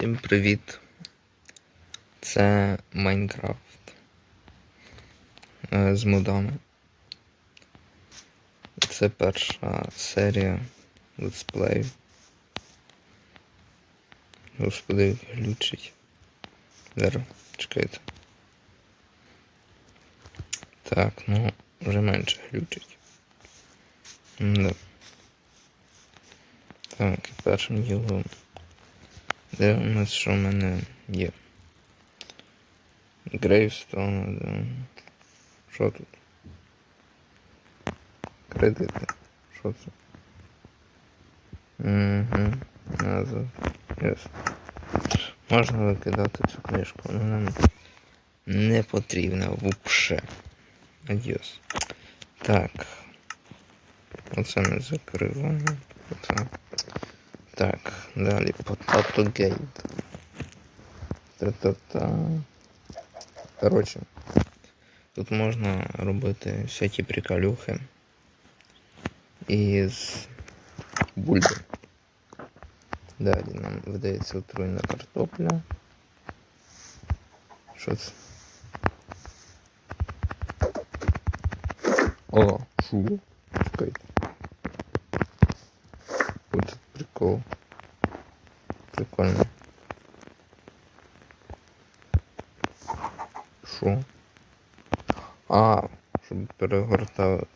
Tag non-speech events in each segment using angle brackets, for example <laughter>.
Всім привіт! Це Майнкрафт е, з модами. Це перша серія летсплею. Господи, глючить. Зараз, чекайте. Так, ну, вже менше глючить. Да. Так, першим ділом. Де у нас що в мене є? Грейвстон, де. Що тут? Кредити. Що це? Угу. Назва. Ясно. Можна викидати цю книжку, вона нам не потрібна вупше. Адіос. Так. Оце не закриваємо. Оце. Так, далі Potato Gate. Та-та-та. Коротше, тут можна робити всякі приколюхи із бульби. Далі нам видається отруйна картопля. Що це? О, шу. Шо? А, щоб перегортати.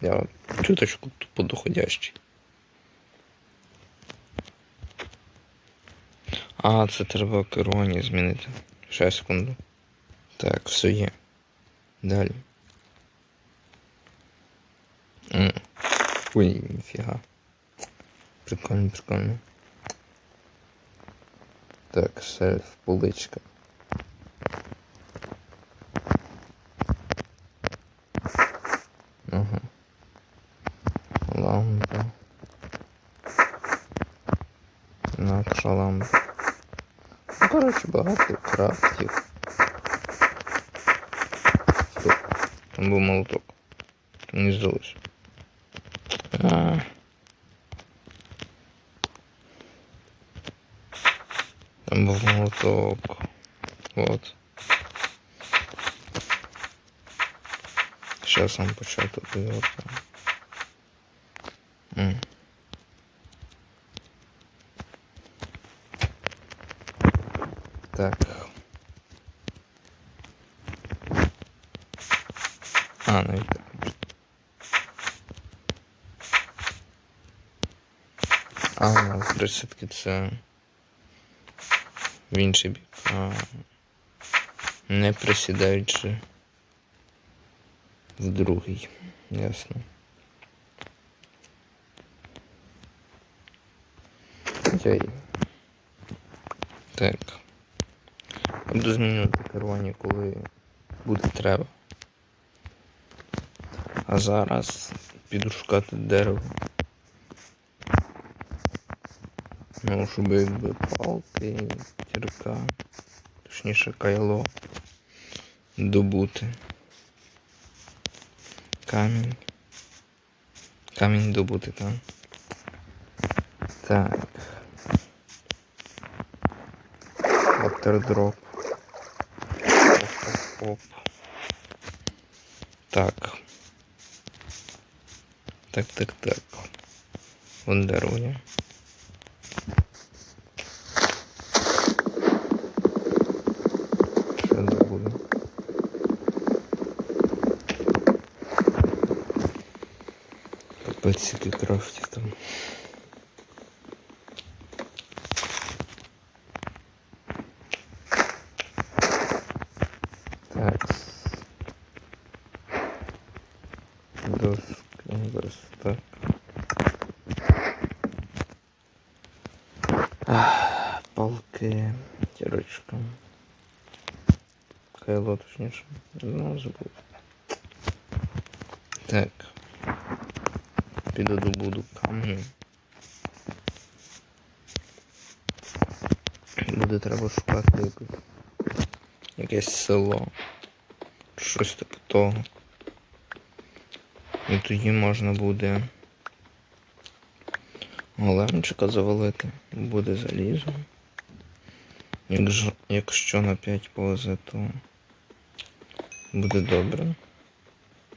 Я чуточку тупо доходящий. А, це треба керування змінити. Ще секунду. Так, все є. Далі. Ой, ніфіга. Прикольно, прикольно. Так, шельф, поличка. Багато крафтів. Стоп. Там був молоток. Мені здалося. А. Там був молоток. Вот. Сейчас сам початок вивертаю. М. Так. А, навіть так. Ну, все-таки це в інший бік. А, не присідаючи в другий. Ясно. Яй. Так. Буду змінювати керування, коли буде треба. А зараз піду шукати дерево. Ну, щоб якби палки, кірка, точніше кайло добути. Камінь. Камінь добути там. Так. Ватердроп. Оп-оп-оп. Так. Так, так, так. Вон дерево Капець які крафтів там. Так. Доски, верстак. Ах, Палки, тірочка. Кайло, точніше. Ну, забув. Так. Піду добуду камню. Буде треба шукати якось. Якесь село. Щось типу того. І тоді можна буде големчика завалити. Буде залізо. Якщо, якщо на 5 повезе, то буде добре.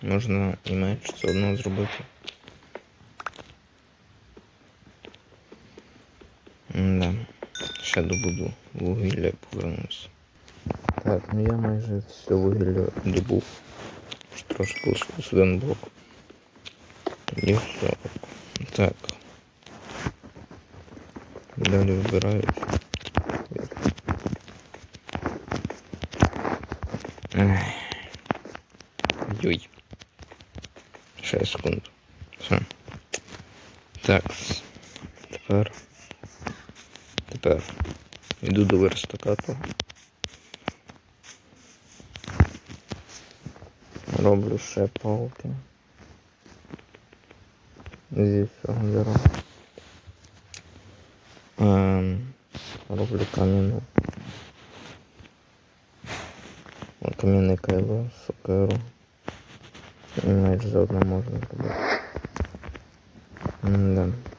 Можна і меч одно зробити. Ще добуду вугілля і повернуся. Так, ну я майже все вугілля добув. Ще Трошки лишилось один блок. І все. Так. Далі вибираюсь. Ех. Йой. 6 секунд. Все. Так. Тепер. Тепер. Йду до верстакату. Роблю ще палки. Зі всього беру. Ем, роблю кам'яну. Кам'яне кайло, сокеру. Навіть заодно можна зробити. Да.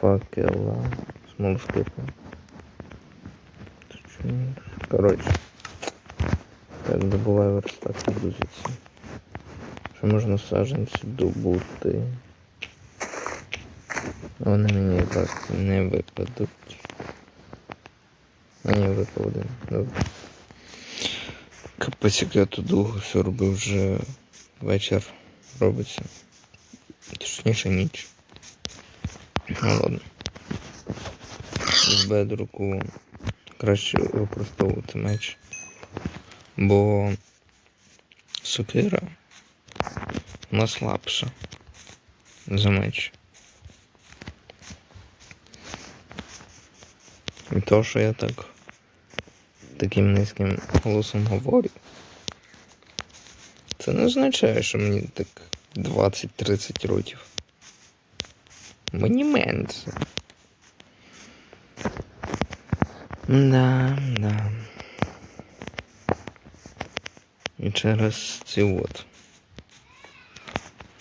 Факела. Смолскипа. Короче. Так, добуваю верстак грузиться. Що можна саджанці добути. Вони мені якраз не випадуть. А ні, випав один. Добре. Капець, як я тут довго все робив, вже вечір робиться. Точніше ніч. Ну ладно. З бедруку краще використовувати меч. Бо сокира вона слабша за меч. І то, що я так таким низьким голосом говорю, це не означає, що мені так 20-30 років. Мені менше. Да, да. І через ці от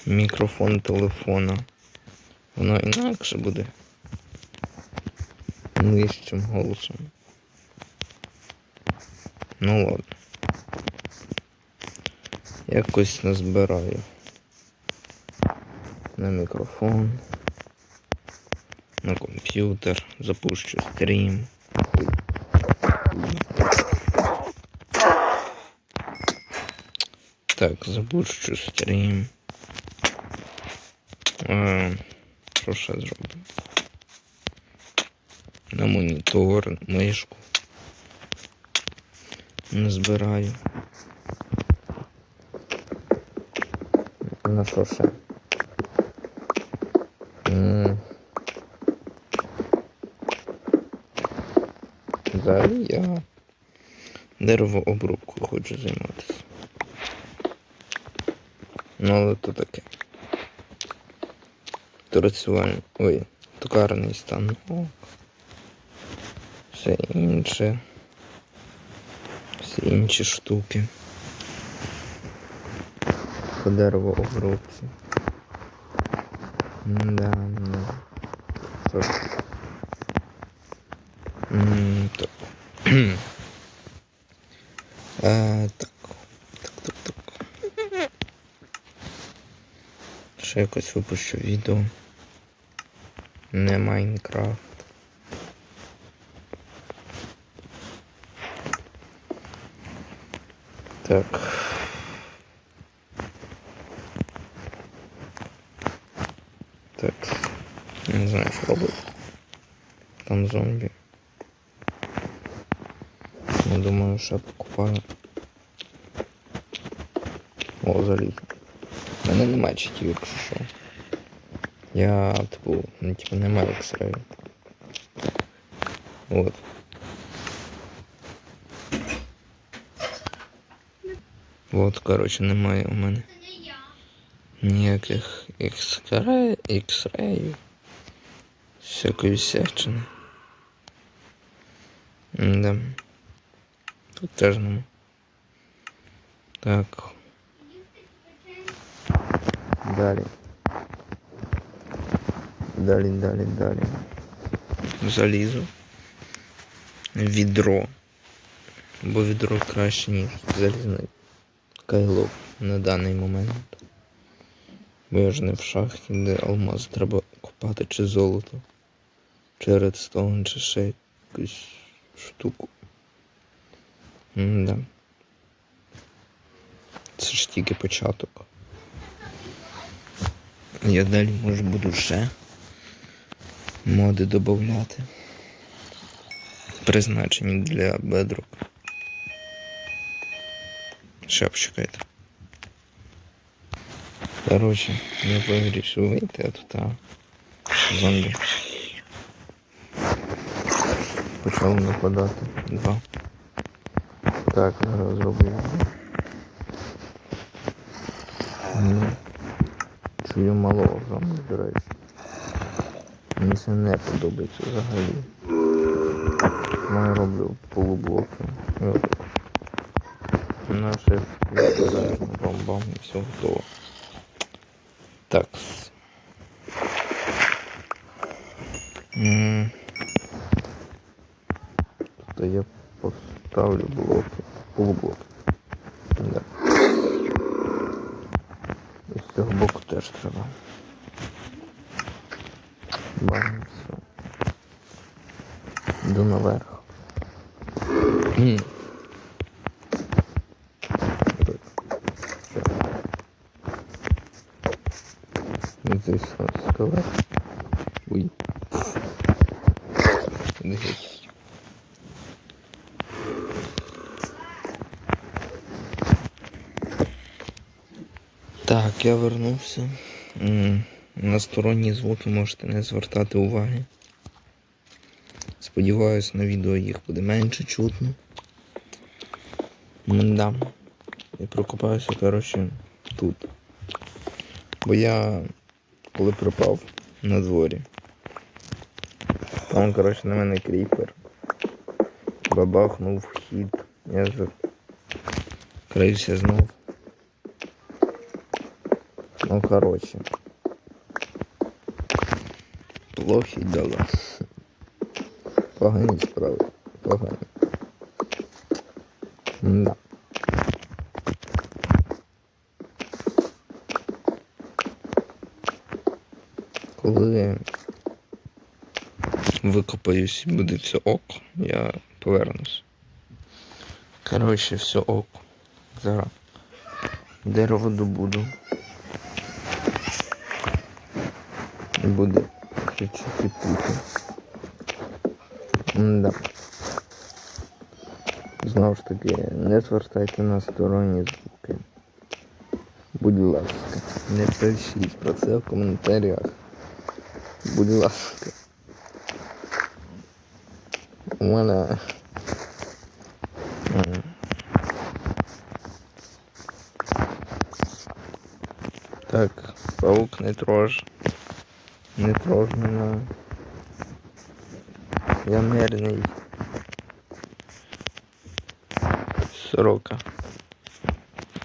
мікрофон телефона. Воно інакше буде. Нижчим голосом. Ну ладно. Якось назбираю. На мікрофон. На комп'ютер. Запущу стрім. Так, запущу стрім. А, що ще зроблю? На монітор, мишку. Не збираю. На що ще? М. Далі я деревообрубкою хочу займатися. Ну, але то таке. Торцювальний. Ой, токарний станок. Все інше. Всі інші штуки. По деревообробці. Да, да. Сорок. Так. <clears throat> А, так. Так, так, так. Ще якось випущу відео. Не Майнкрафт. Так. Так. Не знаю, що робити. Там зомбі. Я думаю, що покупаю. О, заліз. У мене немає читів, якщо що. Я, типу, ну, типу, немає X-Ray. От. От, коротше, немає у мене ніяких X-Ray, X-Ray. Всякої всячини. Да. Тут теж нема. Так. Далі. Далі, далі, далі. Залізо. Відро. Бо відро краще, ніж залізний кайло на даний момент. Бо я ж не в шахті, де алмаз треба копати чи золото. Чи редстоун, чи ще якусь штуку. М-да. Це ж тільки початок. Я далі може буду ще моди додати. Призначені для бедрук. Ще почекайте. Короче, я вирішив вийти, а тут а, зомбі. Почав нападати. Два. Так, зроблю. Ну, чую малого зомбі, до речі. Мені це не подобається взагалі. Я роблю полублоки. Наше бам-бам і все готово. Так. М. То я поставлю блоки. Полублоки. Да. І з цього боку теж треба. Бам, все. Йду наверх. Здесь скалет. Ой. Дивіться. Так, я вернувся. На сторонні звуки можете не звертати уваги. Сподіваюсь, на відео їх буде менше чутно. Да. Я прокопаюся, коротше, тут. Бо я коли пропав на дворі. Там, коротше, на мене кріпер. Бабахнув вхід. Я закрився знов. Ну, коротше. Плохі дела. Погані справи. Погані. Да. Коли викопаюсь і буде все ок, я повернусь. Коротше, все ок. Зараз дерево добуду. І буде чуть-чуть пути. Да. Знову ж таки, не звертайте на сторонні звуки. Будь ласка, не пишіть про це в коментарях. Будь ласка. У мене. Так, паук не трож. Не трож мене. Я мирний. Сорока.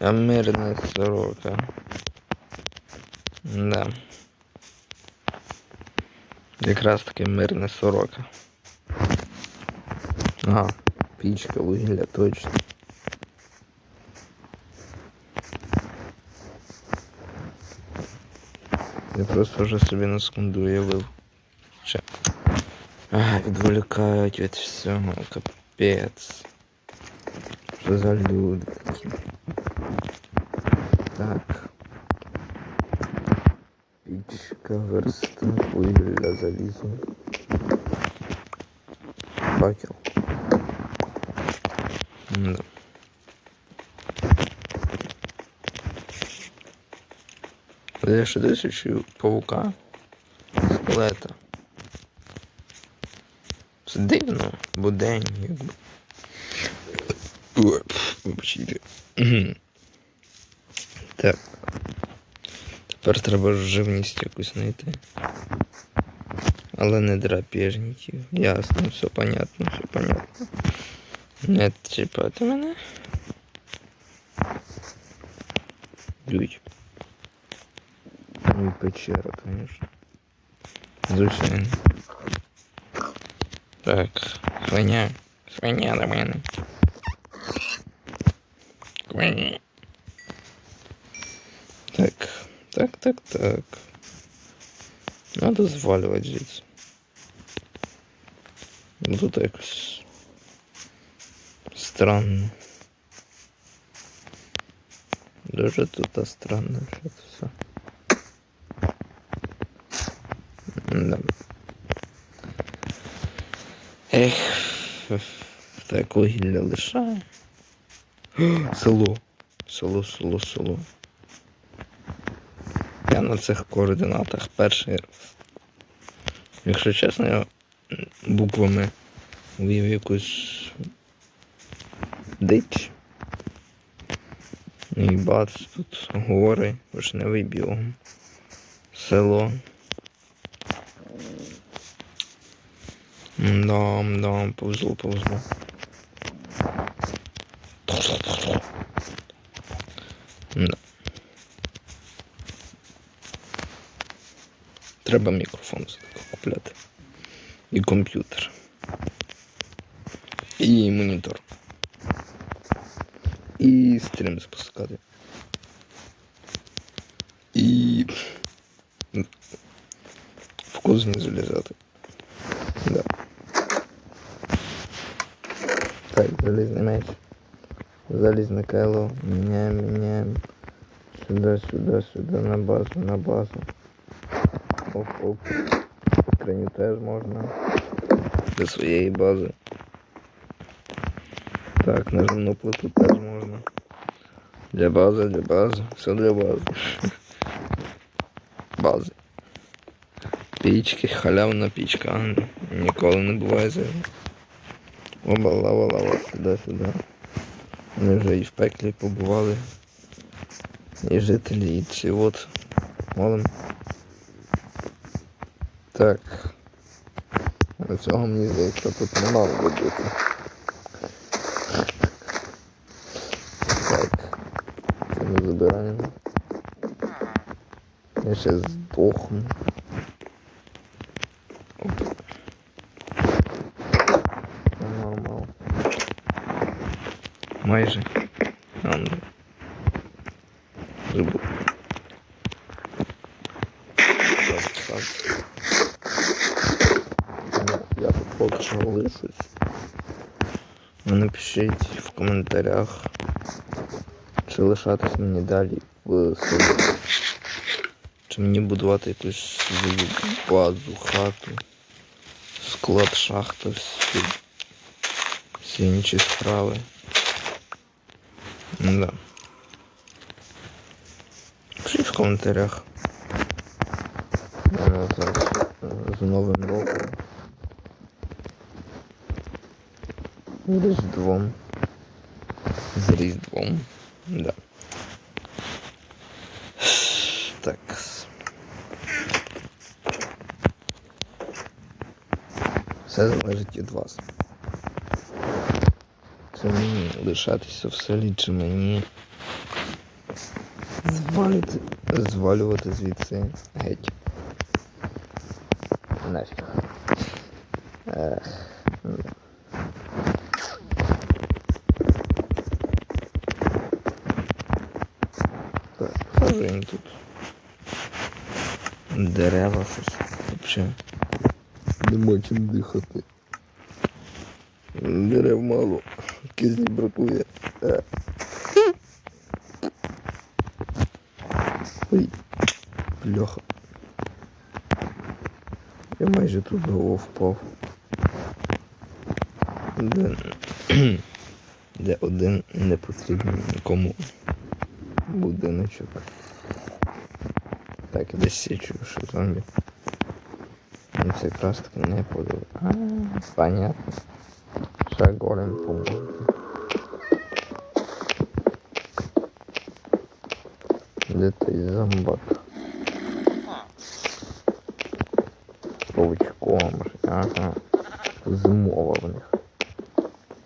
Я мирна сорока. Да. Якраз таки мирна сорока. Ага, пічка вугілля точно. Я просто вже собі на секунду уявив. Ще. А, відволікають від всього, капець. Що за люди такі? Так. Пічка, верстак, вугілля, залізо. Факел. Да. Я ще десь чую павука. Скелета. Це дивно, бо день, якби. Вибачте. Так. Тепер треба живність якусь знайти. Але не драпіжників. Ясно, все понятно, все понятно. Не чіпати мене. Ключ. Ну і печера, конечно. Звичайно. Так, свиня. Свиня до мене. Свиня. Так, так, так, так. Надо звалювати звідси. Тут якось странно. Дуже тут странно, що це все. Да. Ех, так вугілля лишає. <gasps> Село. Село, село, село. Я на цих координатах перший раз. Якщо чесно, я буквами ввів якусь дич. І бац, тут гори, вишневий біом, село. Да, да, повезло, повезло. Да. Треба мікрофон купляти. І комп'ютер. І монітор. І стрім запускати. І в кузні залізати. Залізне кайло. Міняємо, міняємо. Сюди, сюди, сюди, на базу, на базу. Оп, оп. Скриню теж можна. До своєї бази. Так, нажимну плиту теж можна. Для бази, для бази. Все для бази. <laughs> Бази. Пічки, халявна пічка. Ніколи не буває зайва. Оба, лава, лава, сюди, сюди. Вони вже і в пеклі побували. І жителі, і ці от. Молим. Так. Але цього мені здається тут не мало би бути. Так. Це ми забираємо. Я ще здохну. Майже. Ну, Я тут поки що лишусь. Напишіть в коментарях, чи лишатись мені далі в селі. Чи мені будувати якусь свою базу, хату, склад, шахта, всі, всі інші справи. Да. Пишіть в коментарях. Мене зараз з Новим роком. З Різдвом. З Різдвом. Да. Так. Все залежить від вас. Чи мені Лишатися в селі, чи мені звалювати, звалювати звідси геть. Нафіг. Так, сажаємо тут. Дерева щось. Взагалі. Нема чим дихати. Дерев мало. Кизлі бракує. Е. Ой. Бляха. Я майже тут голову впав. Де, де один не потрібен нікому будиночок. Так, десь січу, що зомбі. Ну, це якраз таки не подобається. А, понятно. Ще голем помогти. Де той зомбак? Паучком. Ага. Змова в них.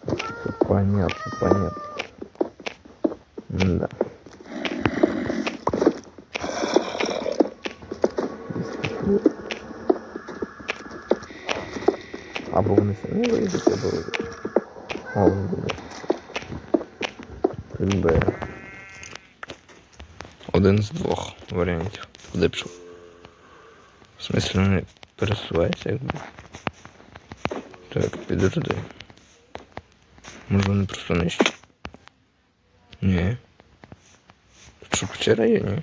Все понятно, понятно. Да. Або вони самі вийдуть, або голим буде. Якби один з двох пішов? В смислі не пересувається якби. Так, підожди. Може вони просто нижче? Ні. Тут що печера є, ні?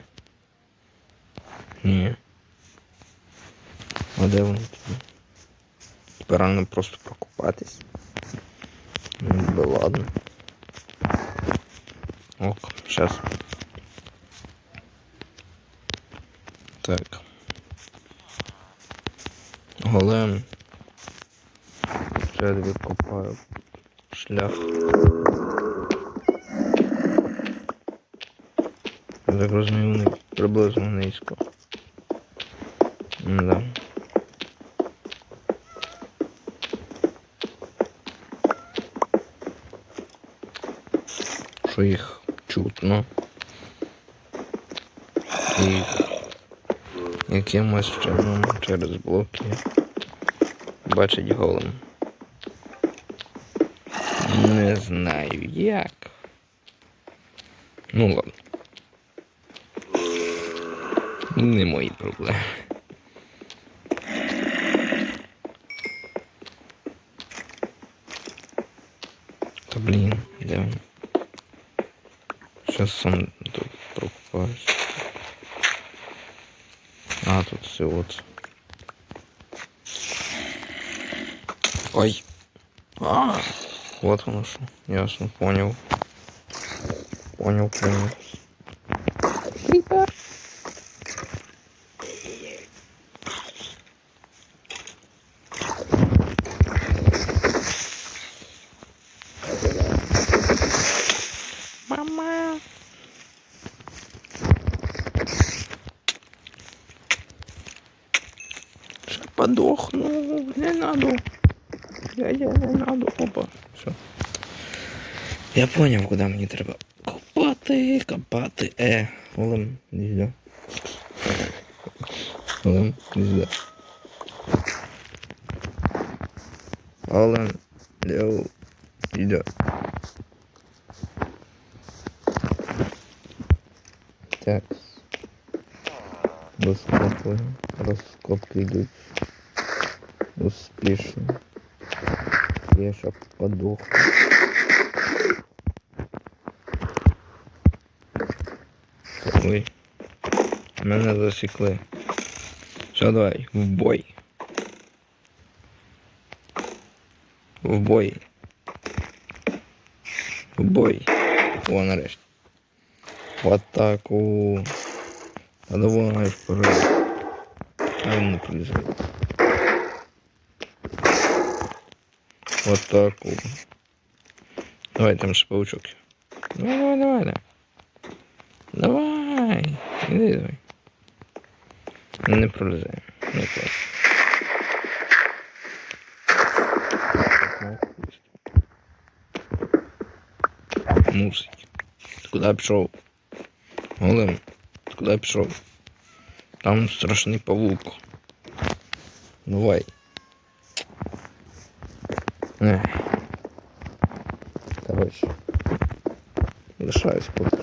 Ні. А де вони тоді? Тепер реально просто прокопатись. Ну, да ладно. Ок, сейчас. Так. Голем. Ще я тобі копаю шлях. Так розумію, вони приблизно низько. Да. Що їх чутно. Їх якимось чином через блоки бачить голим. Не знаю як. Ну ладно. Не мої проблеми. Та блін, де він? Сейчас сам тут прокупаюсь. Все вот. Ой. А, вот оно что. Ясно, понял. Понял, понял. Подохну. Не надо. Дядя, не надо. Опа. Все. Я понял, куди мені треба. Копати, копати. Е, Олем, сюди. Олем, сюди. Олем, йоу, іде. Так. Розкопки йдуть. Успішно. Я ще подох. Ой. Мене засікли. Все, давай, в бой. В бой. В бой. О, нарешті. В атаку. А давай вперед. А він не полізає. В атаку. Давай, там ще паучок. Давай, давай, давай, давай. Давай. Іди давай. Не пролізає. Не клас. Мусить. Ти куди пішов? Голем, ти куди пішов? Там страшний павук. Давай. Ех. Короче. Лишаюсь поки.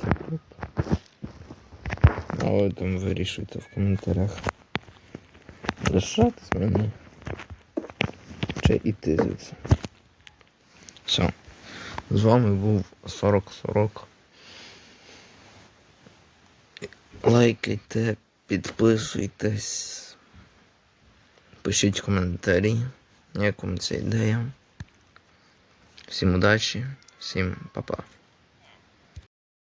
А ви там вирішуйте в коментарях. Лишатись мені. Чи іти звідси. Все. З вами був 4040. Лайкайте, підписуйтесь, пишіть коментарі, як вам ця ідея. Всім удачі, всім па-па.